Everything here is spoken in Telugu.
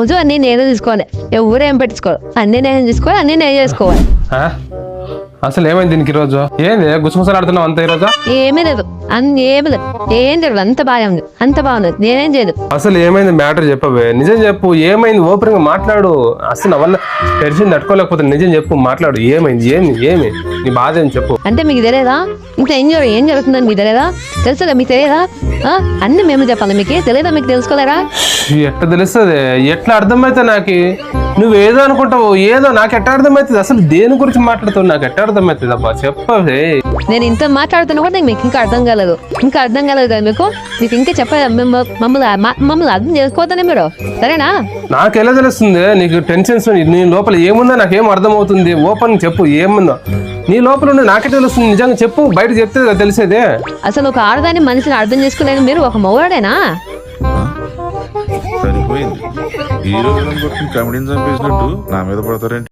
రోజు అన్ని నేనే తీసుకోవాలి. ఎవరు ఏం పెట్టుకోవాలి అన్ని నేనే తీసుకోవాలి అన్ని నేనే చేసుకోవాలి. అసలు ఏమైంది దీనికి ఈరోజు? ఏంది? గుసగుసలు ఆడుతున్నావు అంత ఈరోజు? ఏమీ లేదు. అన్ని ఏమీ లేదు. ఏం లేదు అంత బాగా ఉంది. అంత బాగుంది. నేనేం చేయదు అసలు ఏమైంది మ్యాటర్ చెప్పవే? నిజం చెప్పు. ఏమైంది? ఓపెన్గా మాట్లాడు. అసలు నా వల్ల టెన్షన్ తట్టుకోలేకపోతే నిజం చెప్పు మాట్లాడు. ఏమైంది? ఏమి? ఏమి? నీ బాధ ఏం చెప్పు. అంటే మీకు తెలియదా? ఇంకా ఏం జరు ఏం జరుగుతుందని మీకు తెలియదా? తెలుసుగా మీకు తెలియదా? ఆ? అన్ని మేము చెప్పాలి మీకు. తెలియదా మీకు? తెలుసుకోలేరా? ఎట్లా తెలుస్తుంది? ఎట్లా అర్థమైతే నాకు? నువ్వు ఏదో అనుకుంటావు ఏదో నాకు ఎట్లా అర్థమవుతుంది అసలు దేని గురించి మాట్లాడుతావు నాకు ఎట్లా చెప్పవే. నేను ఇంత మాట్లాడుతున్నా కూడా మీకు ఇంకా అర్థం కాలేదు. ఇంకా అర్థం కాలేదు కదా మీకు? మీకు ఇంకా చెప్ప మిమ్మ- మమ్మల్ని మమ్మల్ని అర్థం చేసుకోవద్దనే మీరు? సరేనా? నాకు ఎలా తెలుస్తుంది? నీకు టెన్షన్స్ నీ లోపల ఏముందో నాకేం అర్థమవుతుంది? ఓపెన్ చెప్పు ఏముందో. నీ లోపల ఉండి నాకే తెలుస్తుంది. నిజంగా చెప్పు బయట చెప్తే తెలిసేదే. అసలు ఒక ఆడదాన్ని మనిషిని అర్థం చేసుకోలేని మీరు ఒక మౌరాడేనా సరిపోయింది. హీరో విలన్ కమెడీని చంపేసినట్టు నా మీద పడతారేంటి?